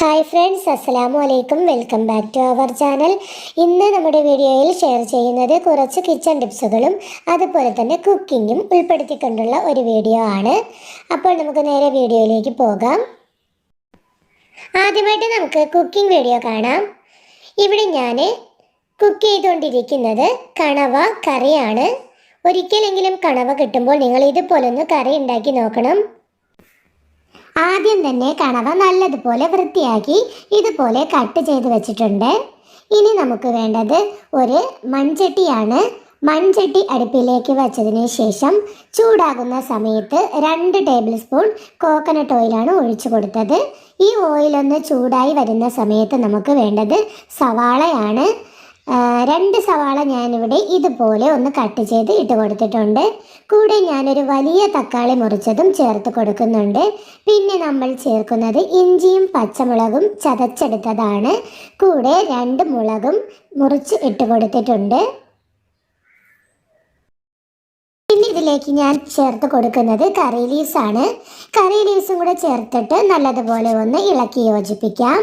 Hi friends അസ്സലാമു അലൈക്കും welcome back to our channel ഇന്ന് നമ്മുടെ വീഡിയോയിൽ ഷെയർ ചെയ്യുന്നത് കുറച്ച് കിച്ചൺ ടിപ്സുകളും അതുപോലെ തന്നെ കുക്കിങ്ങും ഉൾപ്പെടുത്തിക്കൊണ്ടുള്ള ഒരു വീഡിയോ ആണ്. അപ്പോൾ നമുക്ക് നേരെ വീഡിയോയിലേക്ക് പോകാം. ആദ്യമായിട്ട് നമുക്ക് കുക്കിംഗ് വീഡിയോ കാണാം. ഇവിടെ ഞാൻ കുക്ക് ചെയ്തുകൊണ്ടിരിക്കുന്നത് കണവ കറിയാണ്. ഒരിക്കലെങ്കിലും കണവ കിട്ടുമ്പോൾ നിങ്ങൾ ഇതുപോലൊന്ന് കറി ഉണ്ടാക്കി നോക്കണം. ആദ്യം തന്നെ കണവ നല്ലതുപോലെ വൃത്തിയാക്കി ഇതുപോലെ കട്ട് ചെയ്ത് വെച്ചിട്ടുണ്ട്. ഇനി നമുക്ക് വേണ്ടത് ഒരു മൺചട്ടിയാണ്. മൺചട്ടി അടുപ്പിലേക്ക് വെച്ചതിന് ശേഷം ചൂടാകുന്ന സമയത്ത് രണ്ട് ടേബിൾ സ്പൂൺ കോക്കനട്ട് ഓയിലാണ് ഒഴിച്ചു കൊടുത്തത്. ഈ ഓയിലൊന്ന് ചൂടായി വരുന്ന സമയത്ത് നമുക്ക് വേണ്ടത് സവാളയാണ്. രണ്ട് സവാള ഞാനിവിടെ ഇതുപോലെ ഒന്ന് കട്ട് ചെയ്ത് ഇട്ട് കൊടുത്തിട്ടുണ്ട്. കൂടെ ഞാനൊരു വലിയ തക്കാളി മുറിച്ചതും ചേർത്ത് കൊടുക്കുന്നുണ്ട്. പിന്നെ നമ്മൾ ചേർക്കുന്നത് ഇഞ്ചിയും പച്ചമുളകും ചതച്ചെടുത്തതാണ്. കൂടെ രണ്ട് മുളകും മുറിച്ച് ഇട്ട് കൊടുത്തിട്ടുണ്ട്. പിന്നെ ഇതിലേക്ക് ഞാൻ ചേർത്ത് കൊടുക്കുന്നത് കറി ലീവ്സാണ് കറി ലീവ്സും കൂടെ ചേർത്തിട്ട് നല്ലതുപോലെ ഒന്ന് ഇളക്കി യോജിപ്പിക്കാം.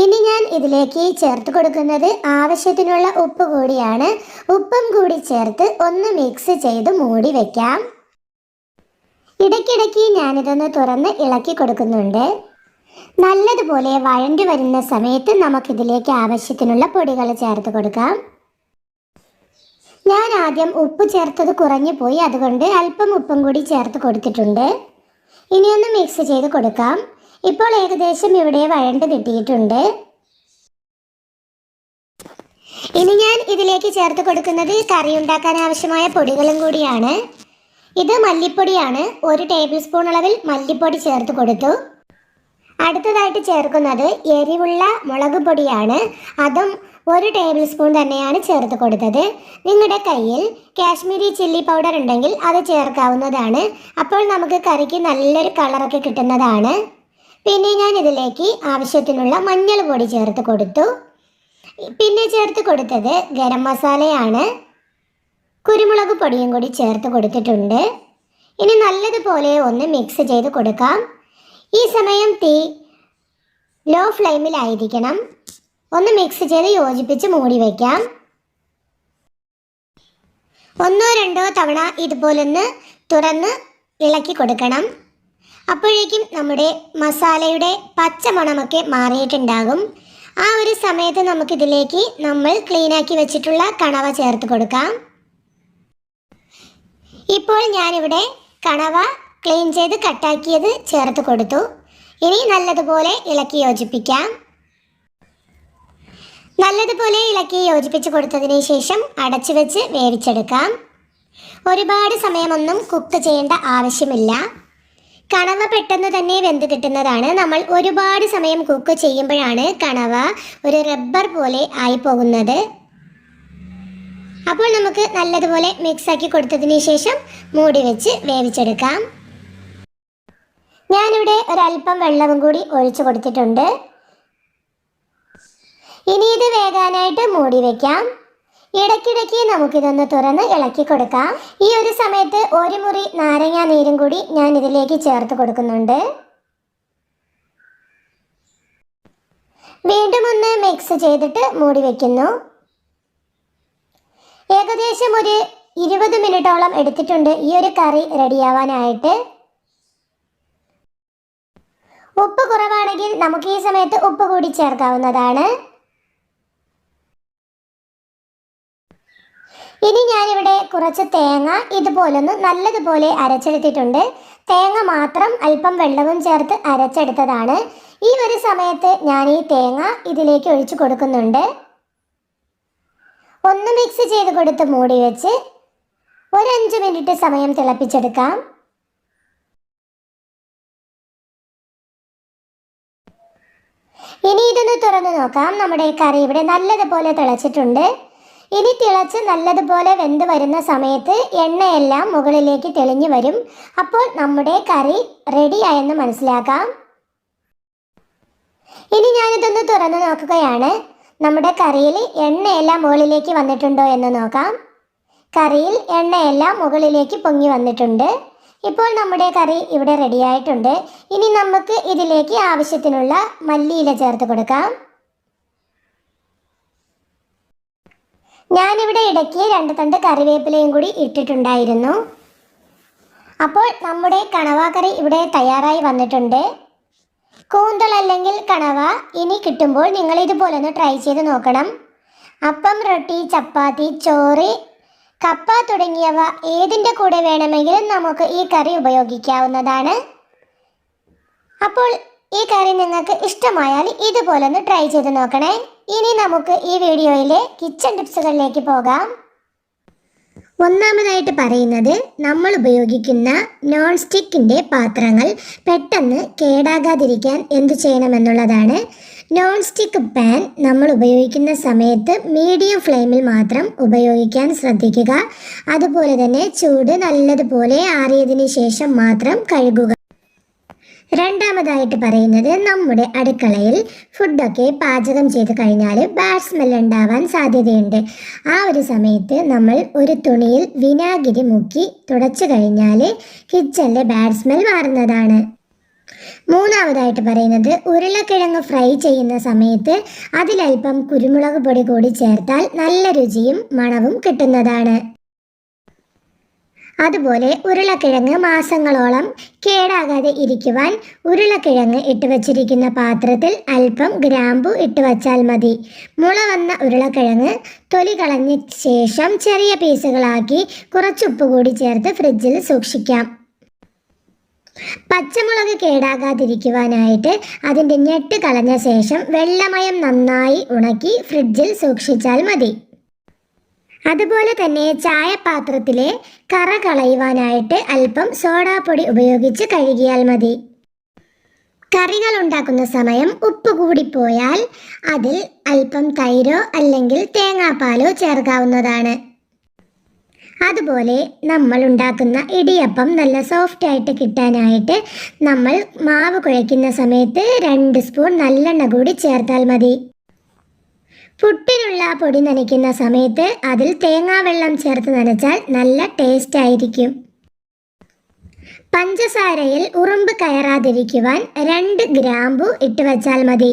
ഇനി ഞാൻ ഇതിലേക്ക് ചേർത്ത് കൊടുക്കുന്നത് ആവശ്യത്തിനുള്ള ഉപ്പ് കൂടിയാണ്. ഉപ്പും കൂടി ചേർത്ത് ഒന്ന് മിക്സ് ചെയ്ത് മൂടി വെക്കാം. ഇടയ്ക്കിടയ്ക്ക് ഞാനിതൊന്ന് തുറന്ന് ഇളക്കി കൊടുക്കുന്നുണ്ട്. നല്ലതുപോലെ വഴണ്ടി വരുന്ന സമയത്ത് നമുക്കിതിലേക്ക് ആവശ്യത്തിനുള്ള പൊടികൾ ചേർത്ത് കൊടുക്കാം. ഞാൻ ആദ്യം ഉപ്പ് ചേർത്തത് കുറഞ്ഞു പോയി അതുകൊണ്ട് അല്പം ഉപ്പും കൂടി ചേർത്ത് കൊടുത്തിട്ടുണ്ട്. ഇനിയൊന്ന് മിക്സ് ചെയ്ത് കൊടുക്കാം. ഇപ്പോൾ ഏകദേശം ഇവിടെ വഴണ്ട് കിട്ടിയിട്ടുണ്ട്. ഇനി ഞാൻ ഇതിലേക്ക് ചേർത്ത് കൊടുക്കുന്നത് കറി ഉണ്ടാക്കാൻ ആവശ്യമായ പൊടികളും കൂടിയാണ്. ഇത് മല്ലിപ്പൊടിയാണ്. ഒരു ടേബിൾ സ്പൂൺ അളവിൽ മല്ലിപ്പൊടി ചേർത്ത് കൊടുത്തു. അടുത്തതായിട്ട് ചേർക്കുന്നത് എരിവുള്ള മുളക് പൊടിയാണ്. അതും ഒരു ടേബിൾ സ്പൂൺ തന്നെയാണ് ചേർത്ത് കൊടുത്തത്. നിങ്ങളുടെ കയ്യിൽ കാശ്മീരി ചില്ലി പൗഡർ ഉണ്ടെങ്കിൽ അത് ചേർക്കാവുന്നതാണ്. അപ്പോൾ നമുക്ക് കറിക്ക് നല്ലൊരു കളറൊക്കെ കിട്ടുന്നതാണ്. പിന്നെ ഞാൻ ഇതിലേക്ക് ആവശ്യത്തിനുള്ള മഞ്ഞൾ പൊടി ചേർത്ത് കൊടുത്തു. പിന്നെ ചേർത്ത് കൊടുത്തത് ഗരം മസാലയാണ്. കുരുമുളക് പൊടിയും കൂടി ചേർത്ത് കൊടുത്തിട്ടുണ്ട്. ഇനി നല്ലതുപോലെ ഒന്ന് മിക്സ് ചെയ്ത് കൊടുക്കാം. ഈ സമയം തീ ലോ ഫ്ലെയിമിലായിരിക്കണം ഒന്ന് മിക്സ് ചെയ്ത് യോജിപ്പിച്ച് മൂടി വയ്ക്കാം ഒന്നോ രണ്ടോ തവണ ഇതുപോലൊന്ന് തുറന്ന് ഇളക്കി കൊടുക്കണം. അപ്പോഴേക്കും നമ്മുടെ മസാലയുടെ പച്ചമണമൊക്കെ മാറിയിട്ടുണ്ടാകും. ആ ഒരു സമയത്ത് നമുക്കിതിലേക്ക് നമ്മൾ ക്ലീനാക്കി വെച്ചിട്ടുള്ള കണവ ചേർത്ത് കൊടുക്കാം. ഇപ്പോൾ ഞാനിവിടെ കണവ ക്ലീൻ ചെയ്ത് കട്ടാക്കിയത് ചേർത്ത് കൊടുത്തു. ഇനി നല്ലതുപോലെ ഇളക്കി യോജിപ്പിക്കാം. നല്ലതുപോലെ ഇളക്കി യോജിപ്പിച്ച് കൊടുത്തതിന് ശേഷം അടച്ചു വെച്ച് വേവിച്ചെടുക്കാം. ഒരുപാട് സമയമൊന്നും കുക്ക് ചെയ്യേണ്ട ആവശ്യമില്ല. കണവ പെട്ടെന്ന് തന്നെ വെന്ത് കിട്ടുന്നതാണ്. നമ്മൾ ഒരുപാട് സമയം കുക്ക് ചെയ്യുമ്പോഴാണ് കണവ ഒരു റബ്ബർ പോലെ ആയി പോകുന്നത്. അപ്പോൾ നമുക്ക് നല്ലതുപോലെ മിക്സ് ആക്കി കൊടുത്തതിന് ശേഷം മൂടി വെച്ച് വേവിച്ചെടുക്കാം. ഞാനിവിടെ ഒരല്പം വെള്ളവും കൂടി ഒഴിച്ചു കൊടുത്തിട്ടുണ്ട്. ഇനി ഇത് വേകാനായിട്ട് മൂടി വെക്കാം. ഇടയ്ക്കിടയ്ക്ക് നമുക്കിതൊന്ന് തുറന്ന് ഇളക്കി കൊടുക്കാം. ഈ ഒരു സമയത്ത് ഒരു മുറി നാരങ്ങ നീരും കൂടി ഞാൻ ഇതിലേക്ക് ചേർത്ത് കൊടുക്കുന്നുണ്ട്. വീണ്ടും ഒന്ന് മിക്സ് ചെയ്തിട്ട് മൂടി വയ്ക്കുന്നു ഏകദേശം ഒരു ഇരുപത് മിനിറ്റോളം എടുത്തിട്ടുണ്ട് ഈ ഒരു കറി റെഡിയാവാനായിട്ട്. ഉപ്പ് കുറവാണെങ്കിൽ നമുക്ക് ഈ സമയത്ത് ഉപ്പ് കൂടി ചേർക്കാവുന്നതാണ്. ഇനി ഞാനിവിടെ കുറച്ച് തേങ്ങ ഇതുപോലൊന്ന് നല്ലതുപോലെ അരച്ചെടുത്തിട്ടുണ്ട്. തേങ്ങ മാത്രം അല്പം വെള്ളവും ചേർത്ത് അരച്ചെടുത്തതാണ്. ഈ ഒരു സമയത്ത് ഞാൻ ഈ തേങ്ങ ഇതിലേക്ക് ഒഴിച്ചു കൊടുക്കുന്നുണ്ട്. ഒന്ന് മിക്സ് ചെയ്ത് കൊടുത്ത് മൂടി വെച്ച് ഒരു മിനിറ്റ് സമയം തിളപ്പിച്ചെടുക്കാം. ഇനി ഇതൊന്ന് തുറന്നു നോക്കാം. നമ്മുടെ കറി ഇവിടെ നല്ലതുപോലെ തിളച്ചിട്ടുണ്ട്. ഇനി തിളച്ച് നല്ലതുപോലെ വെന്ത് വരുന്ന സമയത്ത് എണ്ണയെല്ലാം മുകളിലേക്ക് തെളിഞ്ഞു വരും. അപ്പോൾ നമ്മുടെ കറി റെഡിയായെന്ന് മനസ്സിലാക്കാം. ഇനി ഞാനിതൊന്ന് തുറന്നു നോക്കുകയാണ്. നമ്മുടെ കറിയിൽ എണ്ണയെല്ലാം മുകളിലേക്ക് വന്നിട്ടുണ്ടോ എന്ന് നോക്കാം. കറിയിൽ എണ്ണയെല്ലാം മുകളിലേക്ക് പൊങ്ങി വന്നിട്ടുണ്ട്. ഇപ്പോൾ നമ്മുടെ കറി ഇവിടെ റെഡിയായിട്ടുണ്ട് ഇനി നമുക്ക് ഇതിലേക്ക് ആവശ്യത്തിനുള്ള മല്ലിയില ചേർത്ത് കൊടുക്കാം. ഞാനിവിടെ ഇടയ്ക്ക് രണ്ട് തണ്ട് കറിവേപ്പിലയും കൂടി ഇട്ടിട്ടുണ്ടായിരുന്നു. അപ്പോൾ നമ്മുടെ കണവ കറി ഇവിടെ തയ്യാറായി വന്നിട്ടുണ്ട്. കൂന്തൽ അല്ലെങ്കിൽ കണവ ഇനി കിട്ടുമ്പോൾ നിങ്ങൾ ഇതുപോലെ ഒന്ന് ട്രൈ ചെയ്ത് നോക്കണം. അപ്പം റൊട്ടി ചപ്പാത്തി ചോറ് കപ്പ തുടങ്ങിയവ ഏതിന്റെ കൂടെ വേണമെങ്കിലും നമുക്ക് ഈ കറി ഉപയോഗിക്കാവുന്നതാണ്. അപ്പോൾ ഈ കറി നിങ്ങൾക്ക് ഇഷ്ടമായാൽ ഇതുപോലെ ഒന്ന് ട്രൈ ചെയ്ത് നോക്കണേ. ഇനി നമുക്ക് ഈ വീഡിയോയിലെ കിച്ചൺ ടിപ്സുകളിലേക്ക് പോകാം. ഒന്നാമതായിട്ട് പറയുന്നത് നമ്മൾ ഉപയോഗിക്കുന്ന നോൺ സ്റ്റിക്കിന്റെ പാത്രങ്ങൾ പെട്ടെന്ന് കേടാകാതിരിക്കാൻ എന്തു ചെയ്യണമെന്നുള്ളതാണ് നോൺ സ്റ്റിക്ക് പാൻ നമ്മൾ ഉപയോഗിക്കുന്ന സമയത്ത് മീഡിയം ഫ്ലെയിമിൽ മാത്രം ഉപയോഗിക്കാൻ ശ്രദ്ധിക്കുക. അതുപോലെ തന്നെ ചൂട് നല്ലതുപോലെ ആറിയതിന് ശേഷം മാത്രം കഴുകുക. രണ്ടാമതായിട്ട് പറയുന്നത് നമ്മുടെ അടുക്കളയിൽ ഫുഡൊക്കെ പാചകം ചെയ്ത് കഴിഞ്ഞാൽ ബാഡ് സ്മെൽ ഉണ്ടാവാൻ സാധ്യതയുണ്ട്. ആ ഒരു സമയത്ത് നമ്മൾ ഒരു തുണിയിൽ വിനാഗിരി മുക്കി തുടച്ചു കഴിഞ്ഞാൽ കിച്ചണിലെ ബാഡ് സ്മെൽ മാറുന്നതാണ്. മൂന്നാമതായിട്ട് പറയുന്നത് ഉരുളക്കിഴങ്ങ് ഫ്രൈ ചെയ്യുന്ന സമയത്ത് അതിലൽപ്പം കുരുമുളക് പൊടി കൂടി ചേർത്താൽ നല്ല രുചിയും മണവും കിട്ടുന്നതാണ്. അതുപോലെ ഉരുളക്കിഴങ്ങ് മാസങ്ങളോളം കേടാകാതെ ഇരിക്കുവാൻ ഉരുളക്കിഴങ്ങ് ഇട്ട് വച്ചിരിക്കുന്ന പാത്രത്തിൽ അല്പം ഗ്രാമ്പു ഇട്ട് വച്ചാൽ മതി. മുള വന്ന ഉരുളക്കിഴങ്ങ് തൊലി കളഞ്ഞ ശേഷം ചെറിയ പീസുകളാക്കി കുറച്ചുപ്പ് കൂടി ചേർത്ത് ഫ്രിഡ്ജിൽ സൂക്ഷിക്കാം. പച്ചമുളക് കേടാകാതിരിക്കുവാനായിട്ട് അതിന്റെ ഞെട്ട് കളഞ്ഞ ശേഷം വെള്ളമയം നന്നായി ഉണക്കി ഫ്രിഡ്ജിൽ സൂക്ഷിച്ചാൽ മതി. അതുപോലെ തന്നെ ചായപാത്രത്തിലെ കറ കളയുവാനായിട്ട് അല്പം സോഡാപ്പൊടി ഉപയോഗിച്ച് കഴുകിയാൽ മതി. കറികൾ ഉണ്ടാക്കുന്ന സമയം ഉപ്പ് കൂടിപ്പോയാൽ അതിൽ അല്പം തൈരോ അല്ലെങ്കിൽ തേങ്ങാപ്പാലോ ചേർക്കാവുന്നതാണ്. അതുപോലെ നമ്മൾ ഉണ്ടാക്കുന്ന ഇടിയപ്പം നല്ല സോഫ്റ്റ് ആയിട്ട് കിട്ടാനായിട്ട് നമ്മൾ മാവ് കുഴയ്ക്കുന്ന സമയത്ത് രണ്ട് സ്പൂൺ നല്ലെണ്ണ കൂടി ചേർത്താൽ മതി. പുട്ടിനുള്ള പൊടി നനയ്ക്കുന്ന സമയത്ത് അതിൽ തേങ്ങാവെള്ളം ചേർത്ത് നനച്ചാൽ നല്ല ടേസ്റ്റ് ആയിരിക്കും. പഞ്ചസാരയിൽ ഉറുമ്പ് കയറാതിരിക്കുവാൻ രണ്ട് ഗ്രാമ്പു ഇട്ട് വച്ചാൽ മതി.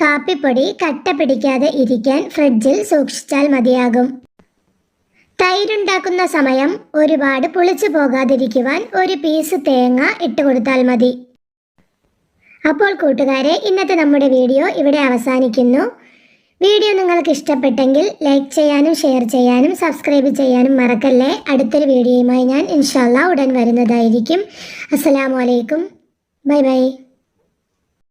കാപ്പിപ്പൊടി കട്ട പിടിക്കാതെ ഇരിക്കാൻ ഫ്രിഡ്ജിൽ സൂക്ഷിച്ചാൽ മതിയാകും. തൈരുണ്ടാക്കുന്ന സമയം ഒരുപാട് പുളിച്ചു പോകാതിരിക്കുവാൻ ഒരു പീസ് തേങ്ങ ഇട്ട് കൊടുത്താൽ മതി. അപ്പോൾ കൂട്ടുകാരെ ഇന്നത്തെ നമ്മുടെ വീഡിയോ ഇവിടെ അവസാനിക്കുന്നു. വീഡിയോ നിങ്ങൾക്ക് ഇഷ്ടപ്പെട്ടെങ്കിൽ ലൈക്ക് ചെയ്യാനും ഷെയർ ചെയ്യാനും സബ്സ്ക്രൈബ് ചെയ്യാനും മറക്കല്ലേ. അടുത്തൊരു വീഡിയോയുമായി ഞാൻ ഇൻഷാല്ല ഉടൻ വരുന്നതായിരിക്കും. അസ്സലാമു അലൈക്കും. Bye bye.